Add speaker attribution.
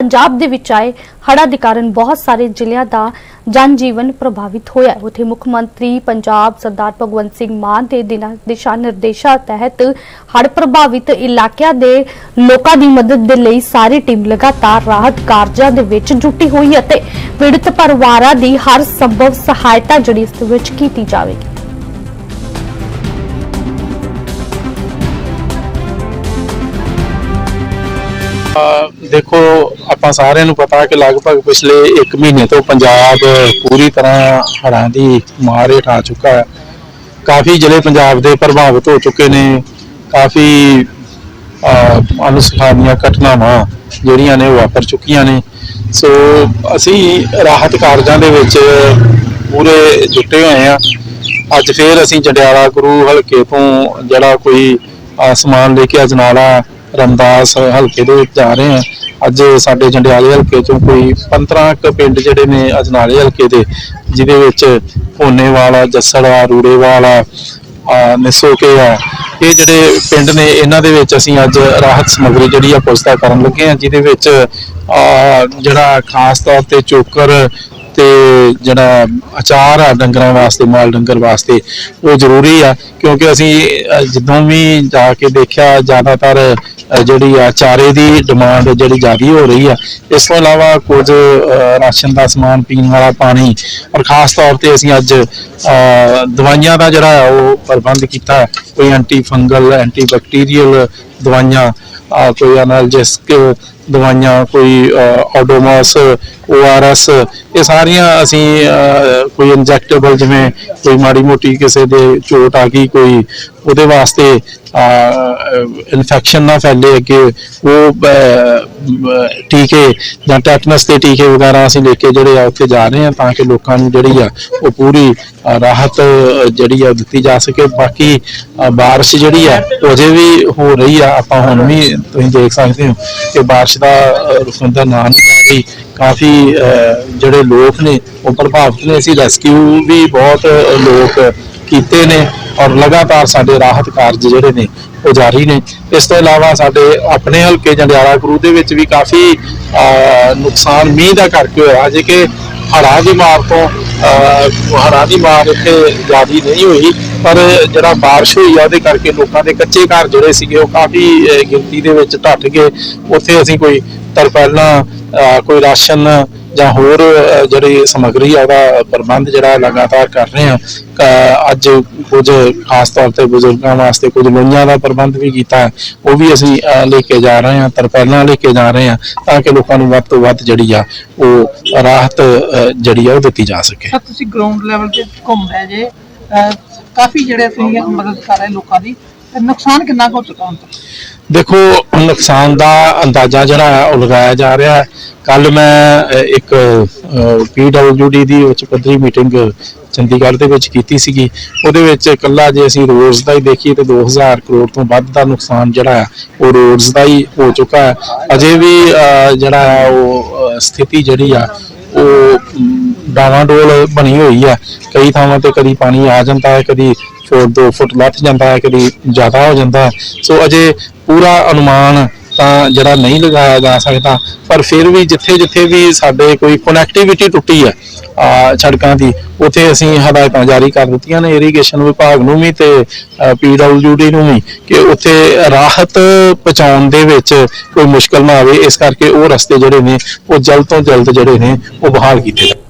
Speaker 1: ਪੰਜਾਬ ਦੇ ਵਿੱਚ ਆਏ ਹੜ੍ਹਾਂ ਦੇ ਕਾਰਨ ਬਹੁਤ ਸਾਰੇ ਜ਼ਿਲ੍ਹਿਆਂ ਦਾ ਜਨਜੀਵਨ ਪ੍ਰਭਾਵਿਤ ਹੋਇਆ ਹੈ। ਉੱਥੇ ਮੁੱਖ ਮੰਤਰੀ ਪੰਜਾਬ ਸਰਦਾਰ ਭਗਵੰਤ ਸਿੰਘ ਮਾਨ ਦੇ ਦਿਸ਼ਾ ਨਿਰਦੇਸ਼ਾਂ ਤਹਿਤ ਹੜ੍ਹ ਪ੍ਰਭਾਵਿਤ ਇਲਾਕਿਆਂ ਦੇ ਲੋਕਾਂ ਦੀ ਮਦਦ ਦੇ ਲਈ ਸਾਰੀ ਟੀਮ ਲਗਾਤਾਰ ਰਾਹਤ ਕਾਰਜਾਂ ਦੇ ਵਿੱਚ ਜੁਟੀ ਹੋਈ ਹੈ ਅਤੇ ਪੀੜਤ ਪਰਿਵਾਰਾਂ ਦੀ ਹਰ ਸੰਭਵ ਸਹਾਇਤਾ ਜਿਹੜੀ ਇਸ ਵਿੱਚ ਕੀਤੀ ਜਾਵੇਗੀ।
Speaker 2: ਦੇਖੋ ਆਪਾਂ ਸਾਰਿਆਂ ਨੂੰ ਪਤਾ ਕਿ ਲਗਭਗ ਪਿਛਲੇ 1 ਮਹੀਨੇ ਤੋਂ ਪੰਜਾਬ ਪੂਰੀ ਤਰ੍ਹਾਂ ਹੜ੍ਹਾਂ ਦੀ ਮਾਰ ਹੇਠ ਆ ਚੁੱਕਾ ਹੈ। ਕਾਫੀ ਜ਼ਿਲ੍ਹੇ ਪੰਜਾਬ ਦੇ ਪ੍ਰਭਾਵਿਤ ਹੋ ਚੁੱਕੇ ਨੇ। ਕਾਫੀ, ਅਹ ਅਨੁਸਖਾਨੀਆਂ ਘਟਨਾਵਾਂ ਜਿਹੜੀਆਂ ਨੇ ਉਹ ਵਾਪਰ ਚੁੱਕੀਆਂ ਨੇ। ਸੋ ਅਸੀਂ ਰਾਹਤ ਕਾਰਜਾਂ ਦੇ ਵਿੱਚ ਪੂਰੇ ਜੁਟੇ ਹੋਏ ਆ ਅੱਜ ਫੇਰ ਅਸੀਂ ਜੰਡਿਆਲਾ ਗੁਰੂ ਹਲਕੇ ਤੋਂ ਜਿਹੜਾ ਕੋਈ ਸਮਾਨ ਲੈ ਕੇ ਅਜਨਾਲਾ ਰਮਦਾਸ ਹਲਕੇ ਦੇ ਵਿੱਚ ਜਾ ਰਹੇ ਹਾਂ। ਅੱਜ ਸਾਡੇ ਜੰਡਿਆਲੇ ਹਲਕੇ ਚੋਂ ਕੋਈ 15 ਕੁ ਪਿੰਡ ਜਿਹੜੇ ਨੇ ਅਜਨਾਲੇ ਹਲਕੇ ਦੇ, ਜਿਹਦੇ ਵਿੱਚ ਹੋਨੇਵਾਲਾ ਜੱਸੜਾ, ਰੂੜੇਵਾਲਾ, ਆ, ਨਿਸੋਕੇ ਆ, ਇਹ ਜਿਹੜੇ ਪਿੰਡ ਨੇ, ਇਹਨਾਂ ਦੇ ਵਿੱਚ ਅਸੀਂ ਅੱਜ ਰਾਹਤ ਸਮੱਗਰੀ ਜਿਹੜੀ ਆ ਪੁਸਤਾ ਕਰਨ ਲੱਗੇ ਆ ਜਿਹਦੇ ਵਿੱਚ ਜਿਹੜਾ ਖਾਸ ਤੌਰ ਤੇ ਚੋਕਰ ਤੇ ਜਿਹੜਾ ਅਚਾਰ ਆ ਡੰਗਰਾਂ ਵਾਸਤੇ, ਮਾਲ ਡੰਗਰ ਵਾਸਤੇ, ਉਹ ਜ਼ਰੂਰੀ ਆ, ਕਿਉਂਕਿ ਅਸੀਂ ਜਦੋਂ ਵੀ ਜਾ ਕੇ ਦੇਖਿਆ, ਜ਼ਿਆਦਾਤਰ ਜਿਹੜੀ ਆ, ਚਾਰੇ ਦੀ ਡਿਮਾਂਡ ਜਿਹੜੀ ਜ਼ਿਆਦੀ ਹੋ ਰਹੀ ਆ, ਇਸ ਤੋਂ ਇਲਾਵਾ ਕੁਝ ਰਾਸ਼ਨ ਦਾ ਸਮਾਨ ਪੀਣ ਵਾਲਾ ਪਾਣੀ ਔਰ ਖਾਸ ਤੌਰ ਤੇ ਅਸੀਂ ਅੱਜ ਦਵਾਈਆਂ ਦਾ ਜਿਹੜਾ ਉਹ ਪ੍ਰਬੰਧ ਕੀਤਾ ਕੋਈ ਐਂਟੀ ਫੰਗਲ ਐਂਟੀ ਬੈਕਟੀਰੀਅਲ ਦਵਾਈਆਂ, ਕੋਈ ਐਨਾਲਜੈਸਿਕ ਦਵਾਈਆਂ ਕੋਈ ਆਡੋਮਸ ਓਆਰਐਸ ਇਹ ਸਾਰੀਆਂ ਅਸੀਂ ਕੋਈ ਇੰਜੈਕਟੇਬਲ ਜਿਵੇਂ ਕੋਈ ਮਾੜੀ ਮੋਟੀ ਕਿਸੇ ਦੇ ਚੋਟ ਆ ਗਈ, ਕੋਈ ਉਹਦੇ ਵਾਸਤੇ ਇਨਫੈਕਸ਼ਨ ਨਾ ਫੈਲੇ ਅੱਗੇ। ਉਹ ਟੀਕੇ ਜਾਂ ਟੈਟਨਸ ਦੇ ਟੀਕੇ ਵਗੈਰਾ ਅਸੀਂ ਲੈ ਕੇ ਜਿਹੜੇ ਆ ਉੱਥੇ ਜਾ ਰਹੇ ਆ ਤਾਂ ਕਿ ਲੋਕਾਂ ਨੂੰ ਜਿਹੜੀ ਆ ਉਹ ਪੂਰੀ ਰਾਹਤ ਜਿਹੜੀ ਆ ਉਹ ਦਿੱਤੀ ਜਾ ਸਕੇ। ਬਾਕੀ ਅਹ, ਬਾਰਿਸ਼ ਜਿਹੜੀ ਆ ਉਹ ਅਜੇ ਵੀ ਹੋ ਰਹੀ ਆ। ਆਪਾਂ ਹੁਣ ਵੀ ਤੁਸੀਂ ਦੇਖ ਸਕਦੇ ਹੋ ਕਿ ਬਾਰਿਸ਼ ਦਾ ਅਹ, ਰੁਕਣ ਦਾ ਨਾਂ ਨਹੀਂ ਲੈ ਰਹੀ। ਕਾਫੀ ਜਿਹੜੇ ਲੋਕ ਨੇ ਉਹ ਪ੍ਰਭਾਵਿਤ ਨੇ। ਅਸੀਂ ਰੈਸਕਿਊ ਵੀ ਬਹੁਤ ਲੋਕ ਕੀਤੇ ਨੇ। ਔਰ ਲਗਾਤਾਰ ਸਾਡੇ ਰਾਹਤ ਕਾਰਜ ਜਿਹੜੇ ਨੇ ਉਹ ਜਾਰੀ ਨੇ। ਇਸ ਤੋਂ ਇਲਾਵਾ ਸਾਡੇ ਆਪਣੇ ਹਲਕੇ ਜੰਡਿਆਲਾ ਗੁਰੂ ਦੇ ਵਿੱਚ ਵੀ ਕਾਫੀ ਨੁਕਸਾਨ ਮੀਂਹ ਦਾ ਕਰਕੇ ਹੋਇਆ। ਜੇ ਕਿ ਹੜ੍ਹਾਂ ਦੀ ਮਾਰ ਤੋਂ ਅਹ, ਹੜ੍ਹਾਂ ਦੀ ਮਾਰ ਇੱਥੇ ਜ਼ਿਆਦੀ ਨਹੀਂ ਹੋਈ ਪਰ ਜਿਹੜਾ ਬਾਰਿਸ਼ ਹੋਈ ਆ ਉਹਦੇ ਕਰਕੇ ਲੋਕਾਂ ਦੇ ਕੱਚੇ ਘਰ ਜਿਹੜੇ ਸੀਗੇ ਉਹ ਕਾਫੀ ਗਿਣਤੀ ਦੇ ਵਿੱਚ ਢੱਟ ਗਏ। ਉੱਥੇ ਅਸੀਂ ਕੋਈ ਤਰਪਾਲਾਂ ਕੋਈ ਰਾਸ਼ਨ ਜਾਂ ਹੋਰ ਜਿਹੜੀ ਸਮੱਗਰੀ ਆ ਉਹਦਾ ਪ੍ਰਬੰਧ ਜਿਹੜਾ ਲਗਾਤਾਰ ਕਰ ਰਹੇ ਹਾਂ ਅੱਜ ਕੁਝ ਖਾਸ ਤੌਰ ਤੇ ਬਜ਼ੁਰਗਾਂ ਵਾਸਤੇ ਕੁਝ ਲੋਈਆਂ ਦਾ ਪ੍ਰਬੰਧ ਵੀ ਕੀਤਾ ਉਹ ਵੀ ਅਸੀਂ ਅਹ, ਲੈ ਕੇ ਜਾ ਰਹੇ ਹਾਂ ਤਰਪਾਲਾਂ ਲੈ ਕੇ ਜਾ ਰਹੇ ਹਾਂ ਤਾਂ ਕਿ ਲੋਕਾਂ ਨੂੰ ਵੱਧ ਤੋਂ ਵੱਧ ਜਿਹੜੀ ਆ ਉਹ ਰਾਹਤ ਜਿਹੜੀ ਆ ਉਹ ਦਿੱਤੀ ਜਾ ਸਕੇ।
Speaker 3: ਸਰ ਤੁਸੀਂ ਗਰਾਊਂਡ ਲੈਵਲ ਤੇ ਘੁੰਮ ਰਹੇ ਜੇ ਕਾਫੀ ਜਿਹੜੇ ਤੁਸੀਂ ਮਦਦ ਕਰ ਰਹੇ ਲੋਕਾਂ ਦੀ ਨੁਕਸਾਨ ਕਿੰਨਾ ਕੁ ਹੋ ਚੁੱਕਾ ਹੁਣ ਤੱਕ?
Speaker 2: ਦੇਖੋ ਨੁਕਸਾਨ ਦਾ ਅੰਦਾਜ਼ਾ ਜਿਹੜਾ ਹੈ ਉਹ ਲਗਾਇਆ ਜਾ ਰਿਹਾ ਹੈ। ਕੱਲ ਮੈਂ ਅਹ, ਇੱਕ ਪੀਡਬਲਯੂਡੀ ਦੀ ਉੱਚ ਪੱਧਰੀ ਮੀਟਿੰਗ ਚੰਡੀਗੜ੍ਹ ਦੇ ਵਿੱਚ ਕੀਤੀ ਸੀਗੀ। ਉਹਦੇ ਵਿੱਚ ਇਕੱਲਾ ਜੇ ਅਸੀਂ ਰੋਡਸ ਦਾ ਹੀ ਦੇਖੀਏ ਤੇ 2000 ਕਰੋੜ ਤੋਂ ਵੱਧ ਦਾ ਨੁਕਸਾਨ ਜਿਹੜਾ ਹੈ ਉਹ ਰੋਡਸ ਦਾ ਹੀ ਹੋ ਚੁੱਕਾ ਹੈ। ਅਜੇ ਵੀ ਜਿਹੜਾ ਹੈ ਉਹ ਸਥਿਤੀ ਜਿਹੜੀ ਆ ਉਹ ਡਾਵਾਂਡੋਲ ਬਣੀ ਹੋਈ ਹੈ ਕਈ ਥਾਵਾਂ ਤੇ ਕਦੀ ਪਾਣੀ ਆ ਜਾਂਦਾ ਹੈ, ਕਦੀ ਫੁੱਟ ਦੋ ਫੁੱਟ ਲੱਥ ਜਾਂਦਾ ਹੈ, ਕਦੀ ਜ਼ਿਆਦਾ ਹੋ ਜਾਂਦਾ ਹੈ। ਸੋ ਅਜੇ ਪੂਰਾ ਅਨੁਮਾਨ ਤਾਂ ਜਿਹੜਾ ਨਹੀਂ ਲਗਾਇਆ ਜਾ ਸਕਦਾ, ਪਰ ਫਿਰ ਵੀ ਜਿੱਥੇ ਜਿੱਥੇ ਵੀ ਸਾਡੇ ਕੋਈ ਕਨੈਕਟੀਵਿਟੀ ਟੁੱਟੀ ਹੈ ਆ ਸੜਕਾਂ ਦੀ, ਉੱਥੇ ਅਸੀਂ ਹਦਾਇਤਾਂ ਜਾਰੀ ਕਰ ਦਿੱਤੀਆਂ ਨੇ ਇਰੀਗੇਸ਼ਨ ਵਿਭਾਗ ਨੂੰ ਵੀ ਤੇ ਪੀਡਬਲਯੂਡੀ ਨੂੰ ਵੀ ਕਿ ਉੱਥੇ ਰਾਹਤ ਪਹੁੰਚਾਉਣ ਦੇ ਵਿੱਚ ਕੋਈ ਮੁਸ਼ਕਲ ਨਾ ਆਵੇ। ਇਸ ਕਰਕੇ ਉਹ ਰਸਤੇ ਜਿਹੜੇ ਨੇ, ਉਹ ਜਲਦ ਤੋਂ ਜਲਦ ਜਿਹੜੇ ਨੇ, ਉਹ ਬਹਾਲ ਕੀਤੇ ਜਾਣ।